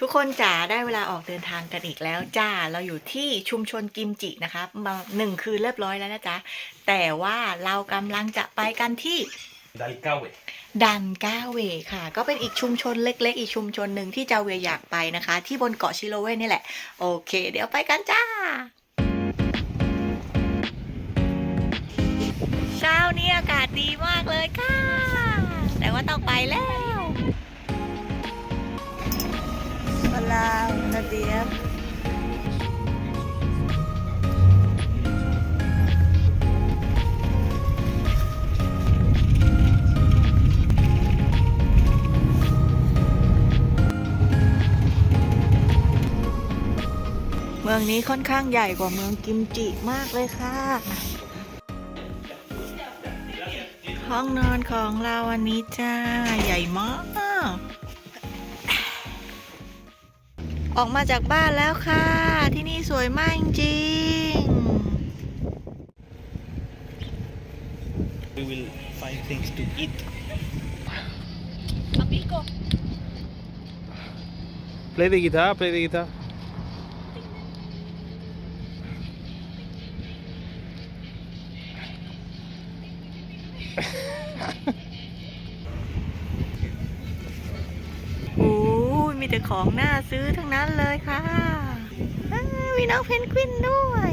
ทุกคนจ๋าได้เวลาออกเดินทางกันอีกแล้วจ้าเราอยู่ที่ชุมชนกิมจินะคะมาหนึ่งคืนเรียบร้อยแล้วนะจ๊ะแต่ว่าเรากำลังจะไปกันที่ Dal Cawe. ดันก้าเวค่ะ ก็เป็นอีกชุมชนเล็ก ๆ อีกชุมชนหนึ่งที่จาเวอยากไปนะคะ ที่บนเกาะชิโรเวนี่แหละ โอเค เดี๋ยวไปกันจ้าเช้านี้อากาศดีมากเลยค่ะ แต่ว่าต้องไปแล้ว เวลานาเดียบเมืองนี้ค่อนข้างใหญ่กว่าเมืองกิมจิมากเลยค่ะ ห้องนอนของเราวันนี้จ้า ใหญ่มาก ออกมาจากบ้านแล้วค่ะ ที่นี่สวยมากจริง We will find things to eat. Play the guitar, play the guitar. ๆโมีแต่ของน่าซื้อทั้งนั้นเลยค่ะอ้าวมีน้องเพนกวินด้วย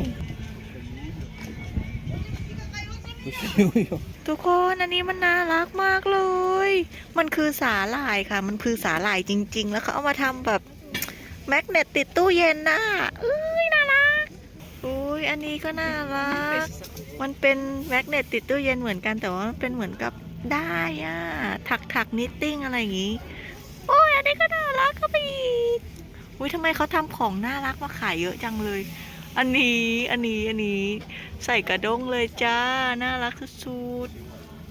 ทุกคนอันนี้มันน่ารักมากเลย มันคือสาหร่ายค่ะ มันคือสาหร่ายจริง ๆ แล้วเขาเอามาทำแบบแมกเนตติดตู้เย็นน่ะเอ้ยน่ารักอุ้ยอันนี้ก็น่ารัก มันเป็นแมกเนตติดตู้เย็นเหมือนกันแต่ว่ามันเป็นเหมือนกับได้อะถักถักนิตติ้งอะไรอย่างงี้โอ้ยอั นี้ก็น่ารักก็ไปอีกอุ้ยทำไมเขาทำของน่ารักมาขายเยอะจังเลย อันนี้ อันนี้ อันนี้ ใส่กระด้งเลยจ้า น่ารักสุด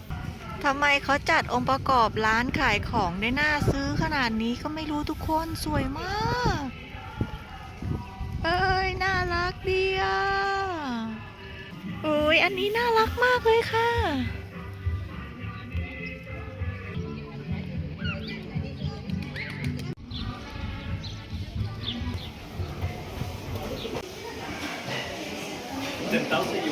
ๆทำไมเขาจัดองค์ประกอบร้านขายของได้น่าซื้อขนาดนี้ก็ไม่รู้ทุกคนสวยมาก เอ้ย น่ารักดีอะโอ้ยอันนี้น่ารักมากเลยค่ะ thousand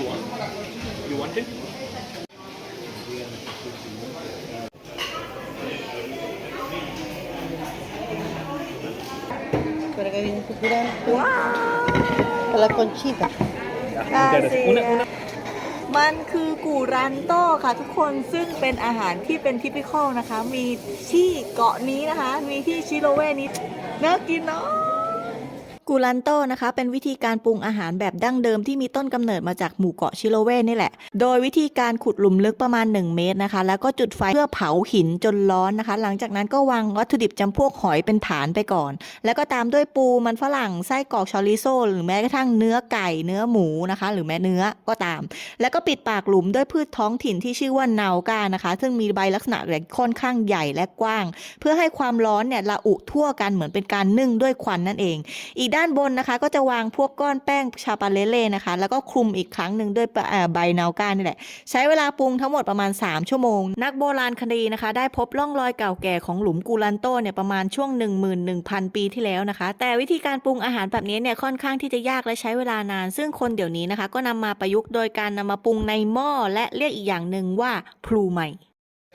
Por acá viene su gran. ¡Wow! La conchita. Ah, sí. Una, una. มันคือกูรันโต้ค่ะทุกคนซึ่งเป็นอาหารที่เป็นทิพิคอลนะคะ มีที่เกาะนี้นะคะ มีที่ชิโลเวนี้น่ากินเนาะ กูรันโตนะคะ เป็นวิธีการปรุงอาหารแบบดั้งเดิมที่มีต้นกำเนิดมาจากหมู่เกาะชิโรเวนี่แหละ โดยวิธีการขุดหลุมลึกประมาณ 1 เมตรนะคะ แล้วก็จุดไฟเพื่อเผาหินจนร้อนนะคะ หลังจากนั้นก็วางวัตถุดิบจำพวกหอยเป็นฐานไปก่อน แล้วก็ตามด้วยปูมันฝรั่งไส้กรอกชอริโซหรือแม้กระทั่งเนื้อไก่เนื้อหมูนะคะ หรือแม้เนื้อก็ตาม แล้วก็ปิดปากหลุมด้วยพืชท้องถิ่นที่ชื่อว่าเนาวกานะคะ ซึ่งมีใบลักษณะแหลกค่อนข้างใหญ่และกว้าง เพื่อให้ความร้อนเนี่ยระอุทั่วกันเหมือนเป็นการนึ่งด้วยควันนั่นเอง อีกด้านานบนนะคะ ก็จะวางพวกก้อนแป้งชาปาเลเล่นะคะ แล้วก็คลุมอีกครั้งหนึ่งด้วยใบเนากานี่แหละ ใช้เวลาปรุงทั้งหมดประมาณ 3 ชั่วโมง นักโบราณคดีนะคะ ได้พบร่องรอยเก่าแก่ของหลุมกูลันโตเนี่ยประมาณช่วง 11,000 ปีที่แล้วนะคะ แต่วิธีการปรุงอาหารแบบนี้เนี่ยค่อนข้างที่จะยากและใช้เวลานาน ซึ่งคนเดี๋ยวนี้นะคะ ก็นำมาประยุกต์โดยการนำมาปรุงในหม้อและเรียกอีกอย่างหนึ่งว่าพลูใหม่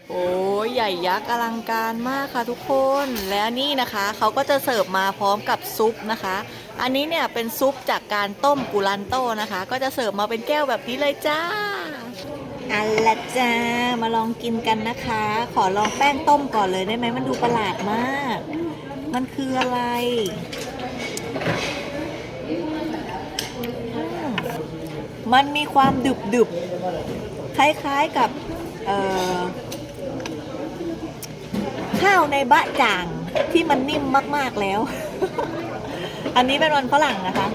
โอ้ยใหญ่ยักษ์อลังการมากค่ะทุกคน และนี่นะคะเขาก็จะเสิร์ฟมาพร้อมกับซุปนะคะ อันนี้เนี่ยเป็นซุปจากการต้มกุลันโตนะคะ ก็จะเสิร์ฟมาเป็นแก้วแบบนี้เลยจ้าอันละจ้ามาลองกินกันนะคะ ขอลองแป้งต้มก่อนเลยได้ไหมมันดูประหลาดมาก มันคืออะไรมันมีความดึบดึบๆคล้ายๆกับ เอ่อ ข้าวในบะจ่างที่มันนิ่มมากๆแล้ว อันนี้เป็นวันฝรั่งนะคะ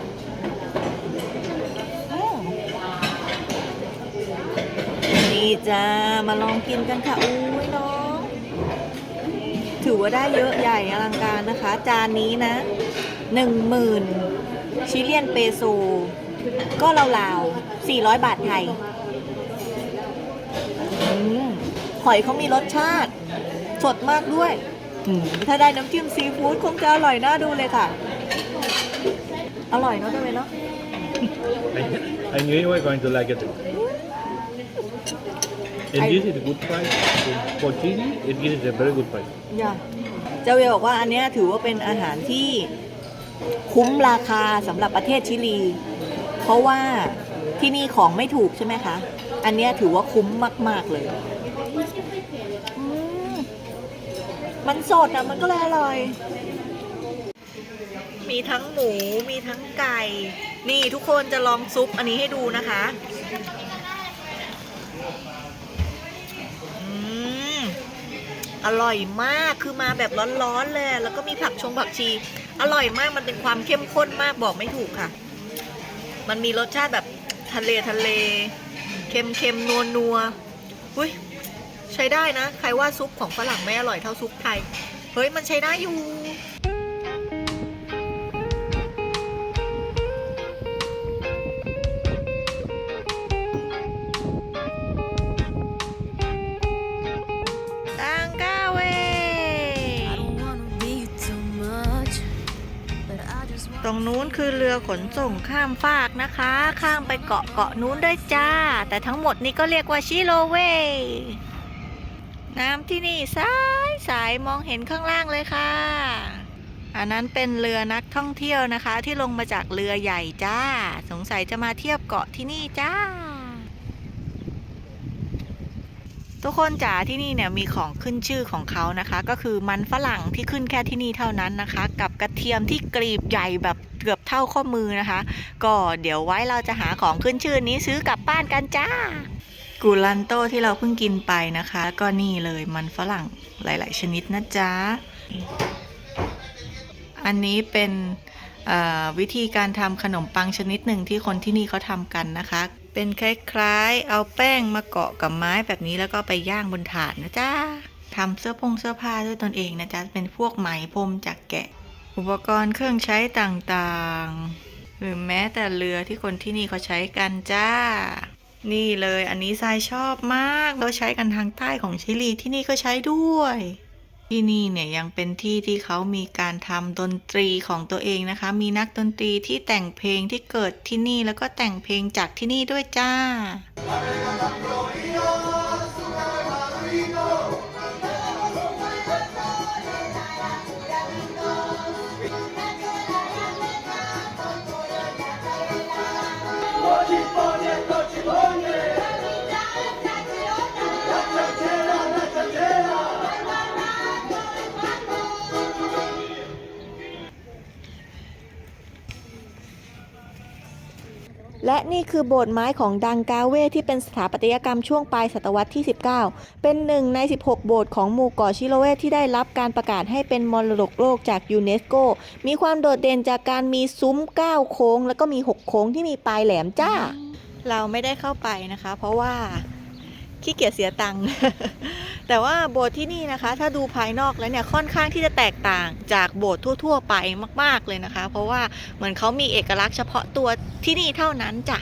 นี่จ้า มาลองกินกันค่ะ อุ้ยน้อง ถือว่าได้เยอะใหญ่อลังการนะคะ จานนี้นะหนึ่งหมื่นชิเลียนเปโซ ก็ราวๆ400บาทไทยอืมหอยเขามีรสชาติ สดมากด้วยออืมถ้าได้น้ำจิ้มซีฟู้ดคงจะอร่อยน่าดูเลยค่ะ อร่อยเนาะตัวเองเนาะ I, I knew you were going to like it. And I- this is a good price. For chili, it gives a very good price. อย่าเจ้าเวลบอกว่าอันเนี้ยถือว่าเป็นอาหารที่คุ้มราคาสำหรับประเทศชิลี เพราะว่าที่นี่ของไม่ถูกใช่ไหมคะ อันเนี้ยถือว่าคุ้มมาก ๆ เลยอืม มันสดอะมันก็เลยอร่อย มีทั้งหมู มีทั้งไก่ นี่ทุกคนจะลองซุปอันนี้ให้ดูนะคะอร่อยมากคือมาแบบร้อนๆเลย แล้วก็มีผักชงผักชี อร่อยมากมันเป็นความเข้มข้นมากบอกไม่ถูกค่ะ มันมีรสชาติแบบทะเลทะเล เค็มเค็มนัวนัวอุ้ย ใช้ได้นะ ใครว่าซุปของฝรั่งไม่อร่อยเท่าซุปไทย เฮ้ยมันใช้ได้อยู่ตังกาเว I don't wanna be too much, but I just want ตรงนู้นคือเรือขนส่งข้ามฟากนะคะ ข้ามไปเกาะเกาะนู้นด้วยจ้า แต่ทั้งหมดนี้ก็เรียกว่าชิโรเว น้ำที่นี่สายสายมองเห็นข้างล่างเลยค่ะ อันนั้นเป็นเรือนักท่องเที่ยวนะคะ ที่ลงมาจากเรือใหญ่จ้า สงสัยจะมาเทียบเกาะที่นี่จ้า ทุกคนจ๋าที่นี่เนี่ยมีของขึ้นชื่อของเขานะคะ ก็คือมันฝรั่งที่ขึ้นแค่ที่นี่เท่านั้นนะคะ กับกระเทียมที่กรีบใหญ่แบบเกือบเท่าข้อมือนะคะ ก็เดี๋ยวไว้เราจะหาของขึ้นชื่อนี้ซื้อกลับบ้านกันจ้า กูลันโตที่เราเพิ่งกินไปนะคะ ก็นี่เลยมันฝรั่งหลาย ๆ ชนิดนะจ๊ะ อันนี้เป็นวิธีการทำขนมปังชนิดหนึ่งที่คนที่นี่เขาทำกันนะคะ เป็นคล้ายๆ เอาแป้งมาเกาะกับไม้แบบนี้แล้วก็ไปย่างบนถาดนะจ๊ะทำเสื้อพงเสื้อผ้าด้วยตนเองนะจ๊ะ เป็นพวกไหมพรมจากแกะ อุปกรณ์เครื่องใช้ต่างๆ หรือแม้แต่เรือที่คนที่นี่เขาใช้กันจ้า นี่เลยอันนี้ทรายชอบมากเราใช้กันทางใต้ของชิลีที่นี่ก็ใช้ด้วย ที่นี่เนี่ยยังเป็นที่ที่เขามีการทำดนตรีของตัวเองนะคะ มีนักดนตรีที่แต่งเพลงที่เกิดที่นี่แล้วก็แต่งเพลงจากที่นี่ด้วยจ้า และนี่คือโบสถ์ไม้ของดังกาเวที่เป็นสถาปัตยกรรมช่วงปลายศตวรรษที่ 19 เป็นหนึ่งใน 16 โบสถ์ของหมู่เกาะชิโรเวที่ได้รับการประกาศให้เป็นมรดกโลกจากยูเนสโก มีความโดดเด่นจากการมีซุ้ม 9 โค้ง แล้วก็มี 6 โค้งที่มีปลายแหลมจ้า เราไม่ได้เข้าไปนะคะ เพราะว่า ขี้เกียจเสียตังค์ แต่ว่าโบสถ์ที่นี่นะคะ ถ้าดูภายนอกแล้วเนี่ยค่อนข้างที่จะแตกต่างจากโบสถ์ทั่ว ๆ ไปมาก ๆเลยนะคะ เพราะว่าเหมือนเขามีเอกลักษณ์เฉพาะตัวที่นี่เท่านั้นจ้ะ